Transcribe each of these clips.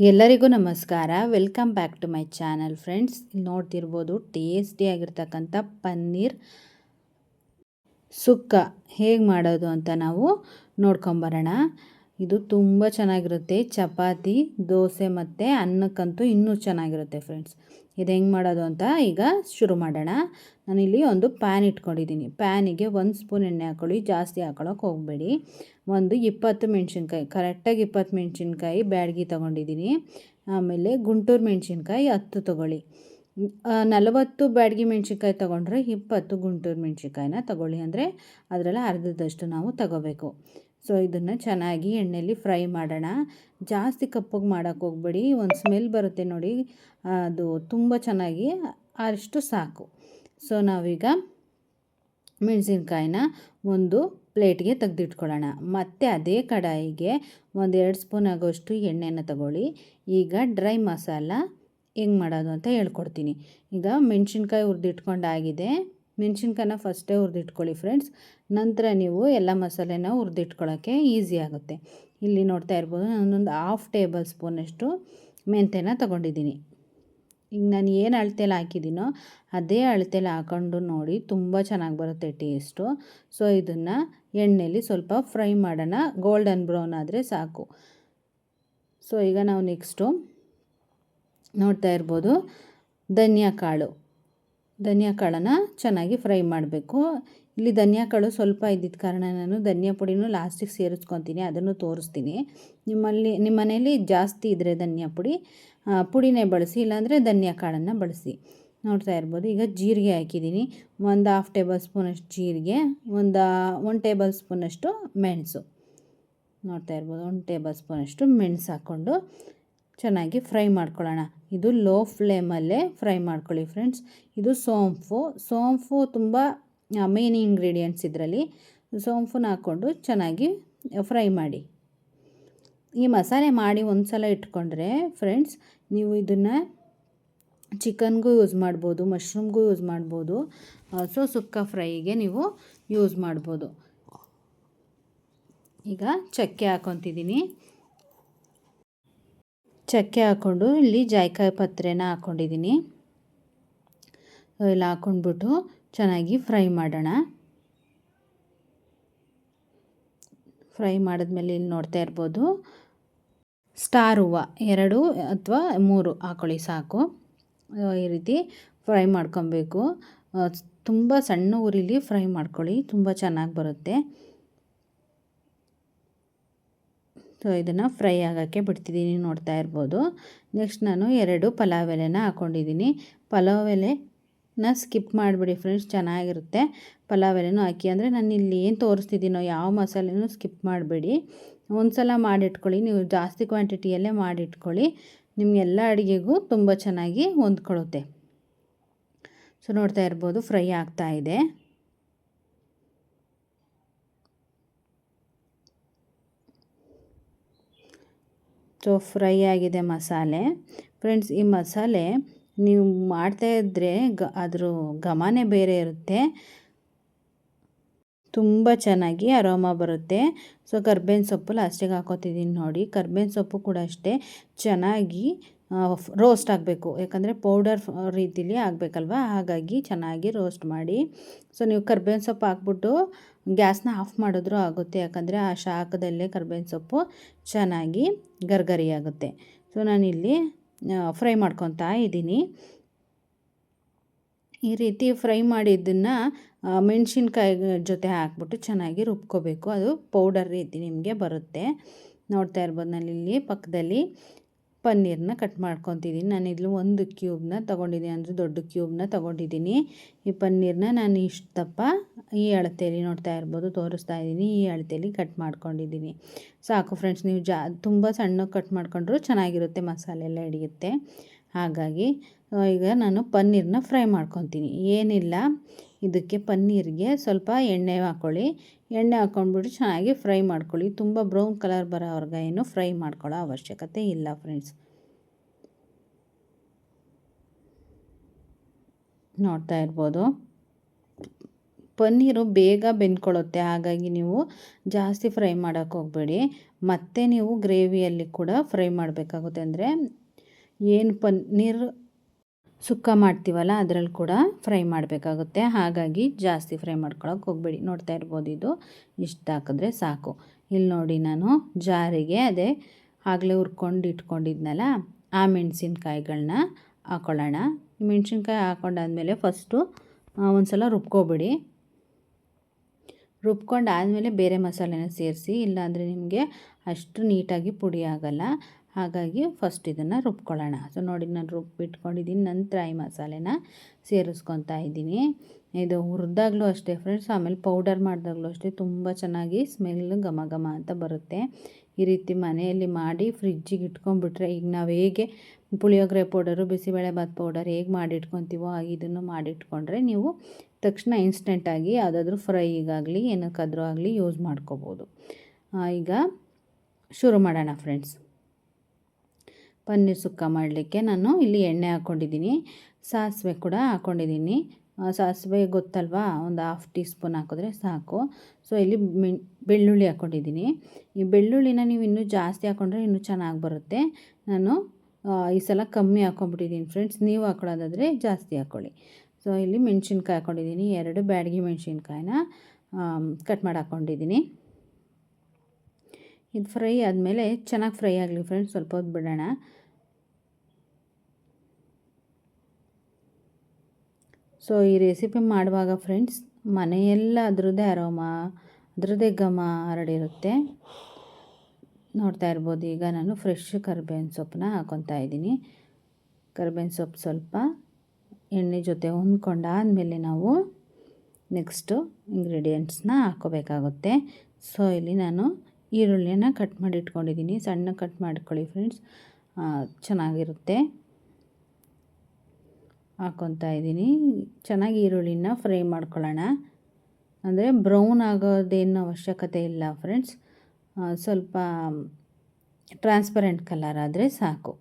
ಎಲ್ಲರಿಗೂ ನಮಸ್ಕಾರ. Welcome back to my channel friends ಇಲ್ಲಿ ನೋಡ್ತಿರ್ಬೋದು ಟೇಸ್ಟಿಯಾಗಿರ್ತಕ್ಕಂಥ ಪನ್ನೀರ್. ಸುಕ್ಕ ಹೇಗೆ ಮಾಡೋದು ಅಂತ ನಾವು ನೋಡ್ಕೊಂಬರೋಣ. ಇದು ತುಂಬ ಚೆನ್ನಾಗಿರುತ್ತೆ. ಚಪಾತಿ, ದೋಸೆ ಮತ್ತು ಅನ್ನಕ್ಕಂತೂ ಇನ್ನೂ ಚೆನ್ನಾಗಿರುತ್ತೆ ಫ್ರೆಂಡ್ಸ್ ಇದು ಹೆಂಗೆ ಮಾಡೋದು ಅಂತ ಈಗ ಶುರು ಮಾಡೋಣ. ನಾನಿಲ್ಲಿ ಒಂದು ಪ್ಯಾನ್ ಇಟ್ಕೊಂಡಿದ್ದೀನಿ. ಪ್ಯಾನಿಗೆ ಒಂದು ಸ್ಪೂನ್ ಎಣ್ಣೆ ಹಾಕ್ಕೊಳ್ಳಿ ಜಾಸ್ತಿ ಹಾಕೊಳ್ಳೋಕೆ ಹೋಗಬೇಡಿ. ಒಂದು ಇಪ್ಪತ್ತು ಮೆಣಸಿನ್ಕಾಯಿ ಕರೆಕ್ಟಾಗಿ ಇಪ್ಪತ್ತು ಮೆಣಸಿನ್ಕಾಯಿ ಬ್ಯಾಡ್ಗಿ ತೊಗೊಂಡಿದ್ದೀನಿ. ಆಮೇಲೆ ಗುಂಟೂರು ಮೆಣಸಿನ್ಕಾಯಿ ಹತ್ತು ತೊಗೊಳ್ಳಿ. ನಲವತ್ತು ಬ್ಯಾಡ್ಗಿ ಮೆಣಸಿನ್ಕಾಯಿ ತೊಗೊಂಡ್ರೆ ಇಪ್ಪತ್ತು ಗುಂಟೂರು ಮೆಣಸಿನ್ಕಾಯಿನ ತೊಗೊಳ್ಳಿ. ಅಂದರೆ ಅದರಲ್ಲಿ ಅರ್ಧದಷ್ಟು ನಾವು ತಗೋಬೇಕು. ಸೊ ಇದನ್ನು ಚೆನ್ನಾಗಿ ಎಣ್ಣೆಯಲ್ಲಿ ಫ್ರೈ ಮಾಡೋಣ. ಜಾಸ್ತಿ ಕಪ್ಪಗೆ ಮಾಡೋಕ್ಕೆ ಹೋಗ್ಬೇಡಿ. ಒಂದು ಸ್ಮೆಲ್ ಬರುತ್ತೆ ನೋಡಿ. ಅದು ತುಂಬ ಚೆನ್ನಾಗಿ ಅಷ್ಟು ಸಾಕು. ಸೊ ನಾವೀಗ ಮೆಣಸಿನ್ಕಾಯಿನ ಒಂದು ಪ್ಲೇಟ್ಗೆ ತೆಗೆದಿಟ್ಕೊಳ್ಳೋಣ. ಮತ್ತು ಅದೇ ಕಡಾಯಿಗೆ ಒಂದೆರಡು ಸ್ಪೂನ್ ಆಗೋಷ್ಟು ಎಣ್ಣೆನ ತಗೊಳ್ಳಿ. ಈಗ ಡ್ರೈ ಮಸಾಲ ಹೆಂಗೆ ಮಾಡೋದು ಅಂತ ಹೇಳ್ಕೊಡ್ತೀನಿ. ಈಗ ಮೆಣಸಿನ್ಕಾಯಿ ಹುರಿದಿಟ್ಕೊಂಡಾಗಿದೆ. ಮೆಣಸಿನ್ಕಾಯಿನ ಫಸ್ಟೇ ಹುರಿದಿಟ್ಕೊಳ್ಳಿ ಫ್ರೆಂಡ್ಸ್. ನಂತರ ನೀವು ಎಲ್ಲ ಮಸಾಲೆನ ಹುರಿದಿಟ್ಕೊಳ್ಳೋಕ್ಕೆ ಈಸಿ ಆಗುತ್ತೆ. ಇಲ್ಲಿ ನೋಡ್ತಾ ಇರ್ಬೋದು ನಾನೊಂದು ಹಾಫ್ ಟೇಬಲ್ ಸ್ಪೂನಷ್ಟು ಮೆಂತೆನ ತೊಗೊಂಡಿದ್ದೀನಿ. ಈಗ ನಾನು ಏನು ಅಳತೆಯಲ್ಲಿ ಹಾಕಿದ್ದೀನೋ ಅದೇ ಅಳತೆಯಲ್ಲಿ ಹಾಕೊಂಡು ನೋಡಿ ತುಂಬ ಚೆನ್ನಾಗಿ ಬರುತ್ತೆ ಟೇಸ್ಟು. ಸೊ, ಇದನ್ನು ಎಣ್ಣೆಯಲ್ಲಿ ಸ್ವಲ್ಪ ಫ್ರೈ ಮಾಡೋಣ. ಗೋಲ್ಡನ್ ಬ್ರೌನ್ ಆದರೆ ಸಾಕು. ಸೊ, ಈಗ ನಾವು ನೆಕ್ಸ್ಟು ನೋಡ್ತಾ ಇರ್ಬೋದು ಧನಿಯಾ ಕಾಳು ಧನಿಯಾ ಕಾಳನ್ನು ಚೆನ್ನಾಗಿ ಫ್ರೈ ಮಾಡಬೇಕು. ಇಲ್ಲಿ ಧನಿಯಾ ಕಾಳು ಸ್ವಲ್ಪ ಇದ್ದಿದ್ದ ಕಾರಣ ನಾನು ಧನಿಯಾ ಪುಡಿನೂ ಲಾಸ್ಟಿಗೆ ಸೇರಿಸ್ಕೊತೀನಿ, ಅದನ್ನು ತೋರಿಸ್ತೀನಿ. ನಿಮ್ಮಲ್ಲಿ, ನಿಮ್ಮ ಮನೆಯಲ್ಲಿ ಜಾಸ್ತಿ ಇದ್ದರೆ ಧನಿಯಾ ಪುಡಿ ಪುಡಿನೇ ಬಳಸಿ, ಇಲ್ಲಾಂದರೆ ಧನಿಯಾ ಕಾಳನ್ನು ಬಳಸಿ. ನೋಡ್ತಾ ಇರ್ಬೋದು, ಈಗ ಜೀರಿಗೆ ಹಾಕಿದ್ದೀನಿ. ಒಂದು ಹಾಫ್ ಟೇಬಲ್ ಸ್ಪೂನಷ್ಟು ಜೀರಿಗೆ, ಒಂದು ಒನ್ ಟೇಬಲ್ ಸ್ಪೂನಷ್ಟು ಮೆಣಸು. ನೋಡ್ತಾ ಇರ್ಬೋದು ಒನ್ ಟೇಬಲ್ ಸ್ಪೂನಷ್ಟು ಮೆಣಸು ಹಾಕ್ಕೊಂಡು ಚೆನ್ನಾಗಿ ಫ್ರೈ ಮಾಡ್ಕೊಳ್ಳೋಣ. ಇದು ಲೋ ಫ್ಲೇಮಲ್ಲೇ ಫ್ರೈ ಮಾಡ್ಕೊಳ್ಳಿ ಫ್ರೆಂಡ್ಸ್ ಇದು ಸೋಂಪು. ಸೋಂಪು ತುಂಬ ಮೇನ್ ಇಂಗ್ರೀಡಿಯೆಂಟ್ಸ್ ಇದರಲ್ಲಿ. ಸೋಂಪುನ ಹಾಕ್ಕೊಂಡು ಚೆನ್ನಾಗಿ ಫ್ರೈ ಮಾಡಿ. ಈ ಮಸಾಲೆ ಮಾಡಿ ಒಂದು ಸಲ ಇಟ್ಕೊಂಡ್ರೆ ಫ್ರೆಂಡ್ಸ್ ನೀವು ಇದನ್ನು ಚಿಕನ್ಗೂ ಯೂಸ್ ಮಾಡ್ಬೋದು ಮಶ್ರೂಮ್ಗೂ ಯೂಸ್ ಮಾಡ್ಬೋದು. ಸೊ ಸುಕ್ಕ ಫ್ರೈಗೆ ನೀವು ಯೂಸ್ ಮಾಡ್ಬೋದು. ಈಗ ಚಕ್ಕೆ ಹಾಕೊತಿದ್ದೀನಿ. ಚಕ್ಕೆ ಹಾಕ್ಕೊಂಡು ಇಲ್ಲಿ ಜಾಯ್ಕಾಯಿ ಪತ್ರೆನ ಹಾಕ್ಕೊಂಡಿದ್ದೀನಿ. ಎಲ್ಲ ಹಾಕ್ಕೊಂಡ್ಬಿಟ್ಟು ಚೆನ್ನಾಗಿ ಫ್ರೈ ಮಾಡೋಣ. ಫ್ರೈ ಮಾಡಿದ್ಮೇಲೆ ಇಲ್ಲಿ ನೋಡ್ತಾ ಇರ್ಬೋದು. ಸ್ಟಾರ್ ಹೂವು ಎರಡು ಅಥವಾ ಮೂರು ಹಾಕೊಳ್ಳಿ ಸಾಕು. ಈ ರೀತಿ ಫ್ರೈ ಮಾಡ್ಕೊಬೇಕು. ತುಂಬ ಸಣ್ಣ ಉರಿಲಿ ಫ್ರೈ ಮಾಡ್ಕೊಳ್ಳಿ, ತುಂಬ ಚೆನ್ನಾಗಿ ಬರುತ್ತೆ. ಸೊ ಇದನ್ನು ಫ್ರೈ ಆಗೋಕ್ಕೆ ಬಿಡ್ತಿದ್ದೀನಿ ನೋಡ್ತಾ ಇರ್ಬೋದು. ನೆಕ್ಸ್ಟ್ ನಾನು ಎರಡು ಪಲಾವ್ ಎಲೆನ ಹಾಕ್ಕೊಂಡಿದ್ದೀನಿ ಪಲಾವ್ ಎಲೆನ ಸ್ಕಿಪ್ ಮಾಡಿಬಿಡಿ ಫ್ರೆಂಡ್ಸ್, ಚೆನ್ನಾಗಿರುತ್ತೆ. ಪಲಾವ್ ಎಲೆನೂ ಹಾಕಿ, ಅಂದರೆ ನಾನು ಇಲ್ಲಿ ಏನು ತೋರಿಸ್ತಿದ್ದೀನೋ ಯಾವ ಮಸಾಲೆನೂ ಸ್ಕಿಪ್ ಮಾಡಬೇಡಿ. ಒಂದು ಸಲ ಮಾಡಿಟ್ಕೊಳ್ಳಿ, ನೀವು ಜಾಸ್ತಿ ಕ್ವಾಂಟಿಟಿಯಲ್ಲೇ ಮಾಡಿಟ್ಕೊಳ್ಳಿ, ನಿಮಗೆಲ್ಲ ಅಡುಗೆಗೂ ತುಂಬ ಚೆನ್ನಾಗಿ ಹೊಂದ್ಕೊಳ್ಳುತ್ತೆ. ಸೊ ನೋಡ್ತಾ ಇರ್ಬೋದು, ಫ್ರೈ ಆಗ್ತಾ ಇದೆ. ಸೊ ಫ್ರೈ ಆಗಿದೆ ಮಸಾಲೆ. ಫ್ರೆಂಡ್ಸ್, ಈ ಮಸಾಲೆ ನೀವು ಮಾಡ್ತಾ ಇದ್ದರೆ ಗ, ಅದ್ರ ಘಮನೇ ಬೇರೆ ಇರುತ್ತೆ. ತುಂಬ ಚೆನ್ನಾಗಿ ಅರೋಮ ಬರುತ್ತೆ. ಸೊ, ಕರ್ಬೇವಿನ ಸೊಪ್ಪು ಲಾಸ್ಟಿಗೆ ಹಾಕೋತಿದ್ದೀನಿ ನೋಡಿ. ಕರ್ಬೇವಿನ ಸೊಪ್ಪು ಕೂಡ ಅಷ್ಟೇ. ಚೆನ್ನಾಗಿ ರೋಸ್ಟ್ ಆಗಬೇಕು. ಯಾಕಂದರೆ ಪೌಡರ್ ರೀತಿಲಿ ಆಗಬೇಕಲ್ವ? ಹಾಗಾಗಿ ಚೆನ್ನಾಗಿ ರೋಸ್ಟ್ ಮಾಡಿ. ಸೊ ನೀವು ಕರ್ಬೇವಿನ ಸೊಪ್ಪು ಹಾಕ್ಬಿಟ್ಟು ಗ್ಯಾಸ್ನ ಆಫ್ ಮಾಡಿದ್ರೂ ಆಗುತ್ತೆ. ಯಾಕಂದರೆ ಆ ಶಾಖದಲ್ಲೇ ಕರ್ಬೇವಿನ ಸೊಪ್ಪು ಚೆನ್ನಾಗಿ ಗರ್ಗರಿ ಆಗುತ್ತೆ. ಸೊ ನಾನಿಲ್ಲಿ ಫ್ರೈ ಮಾಡ್ಕೊತಾ ಇದ್ದೀನಿ. ಈ ರೀತಿ ಫ್ರೈ ಮಾಡಿದ್ದನ್ನು ಮೆಣಸಿನ್ಕಾಯಿ ಜೊತೆ ಹಾಕ್ಬಿಟ್ಟು ಚೆನ್ನಾಗಿ ರುಬ್ಕೋಬೇಕು. ಅದು ಪೌಡರ್ ರೀತಿ ನಿಮಗೆ ಬರುತ್ತೆ. ನೋಡ್ತಾ ಇರ್ಬೋದು ನಾನು ಇಲ್ಲಿ ಪಕ್ಕದಲ್ಲಿ. ಪನ್ನೀರನ್ನ ಕಟ್ ಮಾಡ್ಕೊತಿದ್ದೀನಿ ನಾನು ಇಲ್ಲಿ ಒಂದು ಕ್ಯೂಬ್ನ ತೊಗೊಂಡಿದ್ದೀನಿ ಅಂದರೆ ದೊಡ್ಡ ಕ್ಯೂಬ್ನ ತೊಗೊಂಡಿದ್ದೀನಿ ಈ ಪನ್ನೀರನ್ನ ನಾನು ಇಷ್ಟು ದಪ್ಪ ಈ ಅಳತೆಯಲ್ಲಿ ನೋಡ್ತಾ ಇರ್ಬೋದು, ತೋರಿಸ್ತಾ ಇದ್ದೀನಿ ಈ ಅಳತೆಯಲ್ಲಿ ಕಟ್ ಮಾಡ್ಕೊಂಡಿದ್ದೀನಿ ಸಾಕು ಫ್ರೆಂಡ್ಸ್ ನೀವು ಜಾ, ತುಂಬ ಸಣ್ಣ ಕಟ್ ಮಾಡ್ಕೊಂಡ್ರೂ ಚೆನ್ನಾಗಿರುತ್ತೆ, ಮಸಾಲೆ ಎಲ್ಲ ಹಿಡಿಯುತ್ತೆ. ಹಾಗಾಗಿ ಈಗ ನಾನು ಪನ್ನೀರನ್ನ ಫ್ರೈ ಮಾಡ್ಕೊತೀನಿ. ಏನಿಲ್ಲ ಇದಕ್ಕೆ ಪನ್ನೀರಿಗೆ ಸ್ವಲ್ಪ ಎಣ್ಣೆ ಹಾಕ್ಕೊಳ್ಳಿ ಎಣ್ಣೆ ಹಾಕ್ಕೊಂಡ್ಬಿಟ್ಟು ಚೆನ್ನಾಗಿ ಫ್ರೈ ಮಾಡ್ಕೊಳ್ಳಿ. ತುಂಬ ಬ್ರೌನ್ ಕಲರ್ ಬರೋವರೆಗೆ ಏನು ಫ್ರೈ ಮಾಡ್ಕೊಳ್ಳೋ ಅವಶ್ಯಕತೆ ಇಲ್ಲ ಫ್ರೆಂಡ್ಸ್. ನೋಡ್ತಾ ಇರ್ಬೋದು. ಪನ್ನೀರು ಬೇಗ ಬೆಂದ್ಕೊಳ್ಳುತ್ತೆ, ಹಾಗಾಗಿ ನೀವು ಜಾಸ್ತಿ ಫ್ರೈ ಮಾಡೋಕ್ಕೆ ಹೋಗಬೇಡಿ. ಮತ್ತೆ ನೀವು ಗ್ರೇವಿಯಲ್ಲಿ ಕೂಡ ಫ್ರೈ ಮಾಡಬೇಕಾಗುತ್ತೆ. ಅಂದರೆ ಏನು ಪನ್ನೀರ್ ಸುಕ್ಕ ಮಾಡ್ತೀವಲ್ಲ, ಅದರಲ್ಲಿ ಕೂಡ ಫ್ರೈ ಮಾಡಬೇಕಾಗುತ್ತೆ. ಹಾಗಾಗಿ ಜಾಸ್ತಿ ಫ್ರೈ ಮಾಡ್ಕೊಳಕ್ಕೆ ಹೋಗಬೇಡಿ. ನೋಡ್ತಾ ಇರ್ಬೋದು ಇದು. ಇಷ್ಟು ಹಾಕಿದ್ರೆ ಸಾಕು. ಇಲ್ಲಿ ನೋಡಿ ನಾನು ಜಾರಿಗೆ ಅದೇ ಆಗಲೇ ಹುರ್ಕೊಂಡು ಇಟ್ಕೊಂಡಿದ್ನಲ್ಲ, ಆ ಮೆಣಸಿನ್ಕಾಯಿಗಳನ್ನ ಹಾಕ್ಕೊಳ್ಳೋಣ ಮೆಣಸಿನ್ಕಾಯಿ ಹಾಕೊಂಡಾದಮೇಲೆ ಫಸ್ಟು ಒಂದು ಸಲ ರುಬ್ಕೊಬಿಡಿ. ರುಬ್ಕೊಂಡು ಆದಮೇಲೆ ಬೇರೆ ಮಸಾಲೆನ ಸೇರಿಸಿ, ಇಲ್ಲಾಂದರೆ ನಿಮಗೆ ಅಷ್ಟು ನೀಟಾಗಿ ಪುಡಿ ಆಗೋಲ್ಲ. ಹಾಗಾಗಿ ಫಸ್ಟ್ ಇದನ್ನು ರುಬ್ಕೊಳ್ಳೋಣ. ಸೊ ನೋಡಿ ನಾನು ರುಬ್ಬಿಟ್ಕೊಂಡಿದ್ದೀನಿ ನಂತರ ಈ ಮಸಾಲೆನ ಸೇರಿಸ್ಕೊತಾ ಇದ್ದೀನಿ. ಇದು ಹುರಿದಾಗಲೂ ಅಷ್ಟೇ ಫ್ರೆಂಡ್ಸ್ ಆಮೇಲೆ ಪೌಡರ್ ಮಾಡಿದಾಗಲೂ ಅಷ್ಟೇ ತುಂಬ ಚೆನ್ನಾಗಿ ಸ್ಮೆಲ್ ಘಮ ಘಮ ಅಂತ ಬರುತ್ತೆ. ಈ ರೀತಿ ಮನೆಯಲ್ಲಿ ಮಾಡಿ ಫ್ರಿಜ್ಜಿಗೆ ಇಟ್ಕೊಂಡ್ಬಿಟ್ರೆ ಈಗ ನಾವು ಹೇಗೆ ಪುಳಿಯೋಗರೆ ಪೌಡರು ಬಿಸಿಬೇಳೆಬಾತ್ ಪೌಡರ್ ಹೇಗೆ ಮಾಡಿಟ್ಕೊತೀವೋ ಇದನ್ನು ಮಾಡಿಟ್ಕೊಂಡ್ರೆ ನೀವು ತಕ್ಷಣ ಇನ್ಸ್ಟೆಂಟಾಗಿ ಯಾವುದಾದ್ರೂ ಫ್ರೈಗಾಗಲಿ ಏನಕ್ಕಾದರೂ ಆಗಲಿ ಯೂಸ್ ಮಾಡ್ಕೋಬೋದು. ಈಗ ಶುರು ಮಾಡೋಣ ಫ್ರೆಂಡ್ಸ್ ಪನ್ನೀರ್ ಸುಕ್ಕ ಮಾಡಲಿಕ್ಕೆ ನಾನು ಇಲ್ಲಿ ಎಣ್ಣೆ ಹಾಕ್ಕೊಂಡಿದ್ದೀನಿ. ಸಾಸಿವೆ ಕೂಡ ಹಾಕ್ಕೊಂಡಿದ್ದೀನಿ. ಸಾಸಿವೆ ಗೊತ್ತಲ್ವಾ? ಒಂದು ಹಾಫ್ ಟೀ ಸ್ಪೂನ್ ಹಾಕಿದ್ರೆ ಸಾಕು. ಸೊ ಇಲ್ಲಿ ಬೆಳ್ಳುಳ್ಳಿ ಹಾಕ್ಕೊಂಡಿದ್ದೀನಿ. ಈ ಬೆಳ್ಳುಳ್ಳಿನ ನೀವು ಇನ್ನೂ ಜಾಸ್ತಿ ಹಾಕ್ಕೊಂಡ್ರೆ ಇನ್ನೂ ಚೆನ್ನಾಗಿ ಬರುತ್ತೆ. ನಾನು ಈ ಸಲ ಕಮ್ಮಿ ಹಾಕ್ಕೊಂಬಿಟ್ಟಿದ್ದೀನಿ ಫ್ರೆಂಡ್ಸ್. ನೀವು ಹಾಕೊಳ್ಳೋದಾದರೆ ಜಾಸ್ತಿ ಹಾಕ್ಕೊಳ್ಳಿ ಸೊ ಇಲ್ಲಿ ಮೆಣಸಿನ್ಕಾಯಿ ಹಾಕ್ಕೊಂಡಿದ್ದೀನಿ ಎರಡು ಬ್ಯಾಡಗಿ ಮೆಣಸಿನ್ಕಾಯಿನ ಕಟ್ ಮಾಡಿ ಹಾಕ್ಕೊಂಡಿದ್ದೀನಿ ಇದು ಫ್ರೈ ಆದಮೇಲೆ ಚೆನ್ನಾಗಿ ಫ್ರೈ ಆಗಲಿ ಫ್ರೆಂಡ್ಸ್, ಸ್ವಲ್ಪ ಹೊತ್ತು ಬಿಡೋಣ. ಸೊ ಈ ರೆಸಿಪಿ ಮಾಡುವಾಗ ಫ್ರೆಂಡ್ಸ್, ಮನೆಯೆಲ್ಲ ಅದರದ್ದೇ ಅರೋಮ, ಅದರದ್ದೇ ಘಮ ಹರಡಿರುತ್ತೆ ನೋಡ್ತಾ ಇರ್ಬೋದು, ಈಗ ನಾನು ಫ್ರೆಶ್ ಕರಿಬೇವಿನ ಸೊಪ್ಪನ್ನ ಹಾಕೊತಾ ಇದ್ದೀನಿ. ಕರ್ಬೇವಿನ ಸೊಪ್ಪು ಸ್ವಲ್ಪ ಎಣ್ಣೆ ಜೊತೆ ಹೊಂದ್ಕೊಂಡಾದಮೇಲೆ ನಾವು ನೆಕ್ಸ್ಟು ಇಂಗ್ರೀಡಿಯೆಂಟ್ಸ್ನ ಹಾಕೋಬೇಕಾಗುತ್ತೆ ಸೊ ಇಲ್ಲಿ ನಾನು ಈರುಳ್ಳಿನ ಕಟ್ ಮಾಡಿ ಇಟ್ಕೊಂಡಿದ್ದೀನಿ ಸಣ್ಣ ಕಟ್ ಮಾಡ್ಕೊಳ್ಳಿ ಫ್ರೆಂಡ್ಸ್ ಚೆನ್ನಾಗಿರುತ್ತೆ. ಹಾಕ್ಕೊತಾ ಇದ್ದೀನಿ. ಚೆನ್ನಾಗಿ ಈರುಳ್ಳಿನ ಫ್ರೈ ಮಾಡ್ಕೊಳ್ಳೋಣ. ಅಂದರೆ ಬ್ರೌನ್ ಆಗೋದೇನು ಅವಶ್ಯಕತೆ ಇಲ್ಲ ಫ್ರೆಂಡ್ಸ್ ಸ್ವಲ್ಪ ಟ್ರಾನ್ಸ್ಪರೆಂಟ್ ಕಲರ್ ಆದರೆ ಸಾಕು.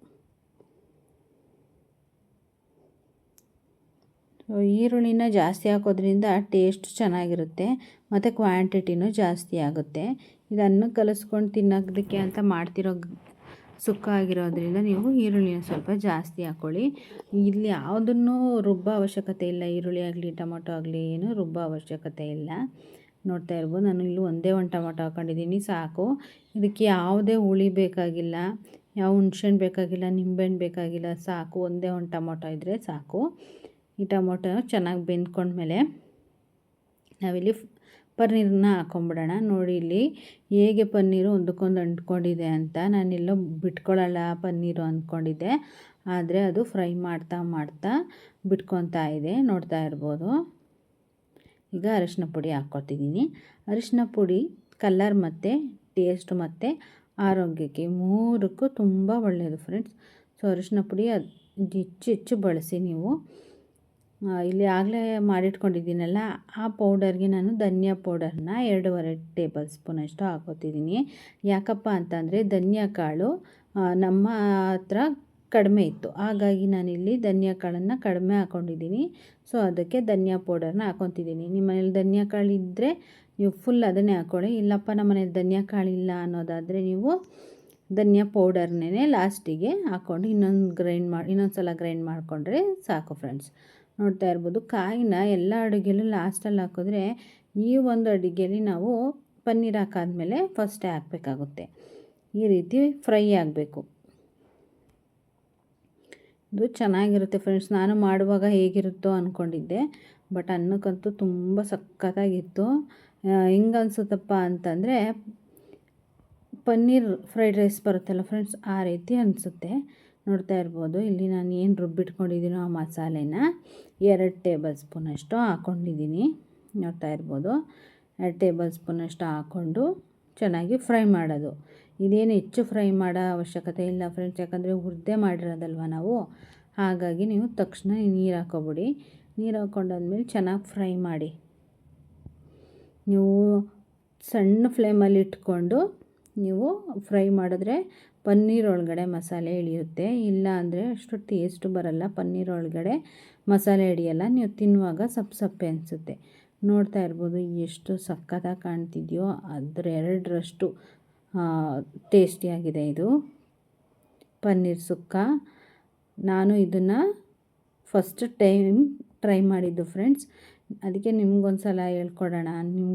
ಈರುಳ್ಳಿನ ಜಾಸ್ತಿ ಹಾಕೋದ್ರಿಂದ ಟೇಸ್ಟ್ ಚೆನ್ನಾಗಿರುತ್ತೆ, ಮತ್ತು ಕ್ವಾಂಟಿಟಿನೂ ಜಾಸ್ತಿ ಆಗುತ್ತೆ. ಇದನ್ನು ಕಲಿಸ್ಕೊಂಡು ತಿನ್ನೋದಕ್ಕೆ ಅಂತ ಮಾಡ್ತಿರೋ ಸುಕ್ಕ ಆಗಿರೋದ್ರಿಂದ ನೀವು ಈರುಳ್ಳಿನ ಸ್ವಲ್ಪ ಜಾಸ್ತಿ ಹಾಕ್ಕೊಳ್ಳಿ ಇಲ್ಲಿ ಯಾವುದನ್ನು ರುಬ್ಬ ಅವಶ್ಯಕತೆ ಇಲ್ಲ. ಈರುಳ್ಳಿ ಆಗಲಿ, ಟೊಮೊಟೊ ಆಗಲಿ, ಏನು ರುಬ್ಬ ಅವಶ್ಯಕತೆ ಇಲ್ಲ. ನೋಡ್ತಾ ಇರ್ಬೋದು, ನಾನು ಇಲ್ಲಿ ಒಂದೇ ಒಂದು ಟೊಮೊಟೊ ಹಾಕ್ಕೊಂಡಿದ್ದೀನಿ ಸಾಕು. ಇದಕ್ಕೆ ಯಾವುದೇ ಹುಳಿ ಬೇಕಾಗಿಲ್ಲ, ಯಾವ ಹುಣ್ಸೆಹಣ್ಣು ಬೇಕಾಗಿಲ್ಲ, ನಿಂಬೆಹಣ್ಣು ಬೇಕಾಗಿಲ್ಲ, ಸಾಕು. ಒಂದೇ ಒಂದು ಟೊಮೊಟೊ ಇದ್ದರೆ ಸಾಕು. ಈ ಟೊಮೊಟೊ ಚೆನ್ನಾಗಿ ಬೆಂದ್ಕೊಂಡ್ಮೇಲೆ ನಾವಿಲ್ಲಿ ಪನ್ನೀರನ್ನ ಹಾಕೊಂಬಿಡೋಣ. ನೋಡಿ ಇಲ್ಲಿ ಹೇಗೆ ಪನ್ನೀರು ಒಂದಕ್ಕೊಂದು ಅಂಟ್ಕೊಂಡಿದೆ ಅಂತ. ನಾನೆಲ್ಲೋ ಬಿಟ್ಕೊಳ್ಳಲ್ಲ ಪನ್ನೀರು ಅಂದ್ಕೊಂಡಿದ್ದೆ. ಆದರೆ ಅದು ಫ್ರೈ ಮಾಡ್ತಾ ಮಾಡ್ತಾ ಬಿಟ್ಕೊತಾ ಇದೆ. ನೋಡ್ತಾ ಇರ್ಬೋದು. ಈಗ ಅರಿಶಿನ ಪುಡಿ ಹಾಕ್ಕೊತಿದ್ದೀನಿ ಅರಿಶಿನ ಪುಡಿ ಕಲರ್ ಮತ್ತು ಟೇಸ್ಟ್ ಮತ್ತು ಆರೋಗ್ಯಕ್ಕೆ ಮೂರಕ್ಕೂ ತುಂಬ ಒಳ್ಳೆಯದು ಫ್ರೆಂಡ್ಸ್. ಸೊ, ಅರಿಶಿನ ಪುಡಿ ಅದು ಹೆಚ್ಚು ಹೆಚ್ಚು ಬಳಸಿ ನೀವು ಇಲ್ಲಿ ಆಗಲೇ ಮಾಡಿಟ್ಕೊಂಡಿದ್ದೀನಲ್ಲ, ಆ ಪೌಡರ್ಗೆ ನಾನು ಧನಿಯಾ ಪೌಡರ್ನ ಎರಡೂವರೆ ಟೇಬಲ್ ಸ್ಪೂನಷ್ಟು ಹಾಕೋತಿದ್ದೀನಿ ಯಾಕಪ್ಪ ಅಂತಂದರೆ ಧನಿಯಾ ಕಾಳು ನಮ್ಮ ಹತ್ರ ಕಡಿಮೆ ಇತ್ತು. ಹಾಗಾಗಿ ನಾನಿಲ್ಲಿ ಧನಿಯಾ ಕಾಳನ್ನು ಕಡಿಮೆ ಹಾಕ್ಕೊಂಡಿದ್ದೀನಿ ಸೊ, ಅದಕ್ಕೆ ಧನಿಯಾ ಪೌಡರ್ನ ಹಾಕೊತಿದ್ದೀನಿ ನಿಮ್ಮ ಮನೇಲಿ ಧನಿಯಾ ಕಾಳು ಇದ್ದರೆ ನೀವು ಫುಲ್ ಅದನ್ನೇ ಹಾಕ್ಕೊಳ್ಳಿ. ಇಲ್ಲಪ್ಪ, ನಮ್ಮ ಮನೇಲಿ ಧನಿಯಾ ಕಾಳು ಇಲ್ಲ ಅನ್ನೋದಾದರೆ ನೀವು ಧನಿಯಾ ಪೌಡರ್ನೇ ಲಾಸ್ಟಿಗೆ ಹಾಕ್ಕೊಂಡು ಇನ್ನೊಂದು ಗ್ರೈಂಡ್ ಮಾಡಿ ಇನ್ನೊಂದು ಸಲ ಗ್ರೈಂಡ್ ಮಾಡಿಕೊಂಡ್ರೆ ಸಾಕು ಫ್ರೆಂಡ್ಸ್ ನೋಡ್ತಾ ಇರ್ಬೋದು. ಕಾಯಿನ ಎಲ್ಲ ಅಡುಗೆಲೂ ಲಾಸ್ಟಲ್ಲಿ ಹಾಕಿದ್ರೆ ಈ ಒಂದು ಅಡುಗೆಲಿ ನಾವು ಪನ್ನೀರ್ ಹಾಕಾದ್ಮೇಲೆ ಫಸ್ಟೇ ಹಾಕಬೇಕಾಗುತ್ತೆ. ಈ ರೀತಿ ಫ್ರೈ ಆಗಬೇಕು. ಇದು ಚೆನ್ನಾಗಿರುತ್ತೆ ಫ್ರೆಂಡ್ಸ್ ನಾನು ಮಾಡುವಾಗ ಹೇಗಿರುತ್ತೋ ಅಂದ್ಕೊಂಡಿದ್ದೆ ಬಟ್ ಅನ್ನಕ್ಕಂತೂ ತುಂಬ ಸಖತ್ತಾಗಿತ್ತು. ಹೆಂಗೆ ಅನಿಸುತ್ತಪ್ಪ ಅಂತಂದರೆ ಪನ್ನೀರ್ ಫ್ರೈಡ್ ರೈಸ್ ಬರುತ್ತಲ್ಲ ಫ್ರೆಂಡ್ಸ್ ಆ ರೀತಿ ಅನಿಸುತ್ತೆ. ನೋಡ್ತಾ ಇರ್ಬೋದು. ಇಲ್ಲಿ ನಾನು ಏನು ರುಬ್ಬಿಟ್ಕೊಂಡಿದ್ದೀನೋ ಆ ಮಸಾಲೆನ ಎರಡು ಟೇಬಲ್ ಸ್ಪೂನಷ್ಟು ಹಾಕ್ಕೊಂಡಿದ್ದೀನಿ ನೋಡ್ತಾ ಇರ್ಬೋದು. ಎರಡು ಟೇಬಲ್ ಸ್ಪೂನಷ್ಟು ಹಾಕ್ಕೊಂಡು ಚೆನ್ನಾಗಿ ಫ್ರೈ ಮಾಡೋದು. ಇದೇನು ಹೆಚ್ಚು ಫ್ರೈ ಮಾಡೋ ಅವಶ್ಯಕತೆ ಇಲ್ಲ ಫ್ರೆಂಡ್ಸ್, ಯಾಕಂದರೆ ಹುರಿದೇ ಮಾಡಿರೋದಲ್ವ ನಾವು? ಹಾಗಾಗಿ ನೀವು ತಕ್ಷಣ ನೀರು ಹಾಕೋಬಿಡಿ. ನೀರು ಹಾಕ್ಕೊಂಡಾದ್ಮೇಲೆ ಚೆನ್ನಾಗಿ ಫ್ರೈ ಮಾಡಿ. ನೀವು ಸಣ್ಣ ಫ್ಲೇಮಲ್ಲಿ ಇಟ್ಕೊಂಡು ನೀವು ಫ್ರೈ ಮಾಡಿದ್ರೆ ಪನ್ನೀರ್ ಒಳಗಡೆ ಮಸಾಲೆ ಇಳಿಯುತ್ತೆ ಇಲ್ಲ ಅಂದರೆ ಅಷ್ಟು ಟೇಸ್ಟ್ ಬರಲ್ಲ. ಪನ್ನೀರ್ ಒಳಗಡೆ ಮಸಾಲೆ ಹಿಡಿಯಲ್ಲ. ನೀವು ತಿನ್ನುವಾಗ ಸಪ್ಪೆ ಸಪ್ಪೆ ಅನಿಸುತ್ತೆ. ನೋಡ್ತಾ ಇರ್ಬೋದು ಎಷ್ಟು ಸಕ್ಕತ್ತಾಗಿ ಕಾಣ್ತಿದೆಯೋ ಅದ್ರ ಎರಡರಷ್ಟು ಟೇಸ್ಟಿಯಾಗಿದೆ ಇದು. ಪನ್ನೀರ್ ಸುಕ್ಕ. ನಾನು ಇದನ್ನು ಫಸ್ಟ್ ಟೈಮ್ ಟ್ರೈ ಮಾಡಿದ್ದು ಫ್ರೆಂಡ್ಸ್ ಅದಕ್ಕೆ ನಿಮ್ಗೊಂದು ಸಲ ಹೇಳ್ಕೊಡೋಣ. ನಿಮ್ಮ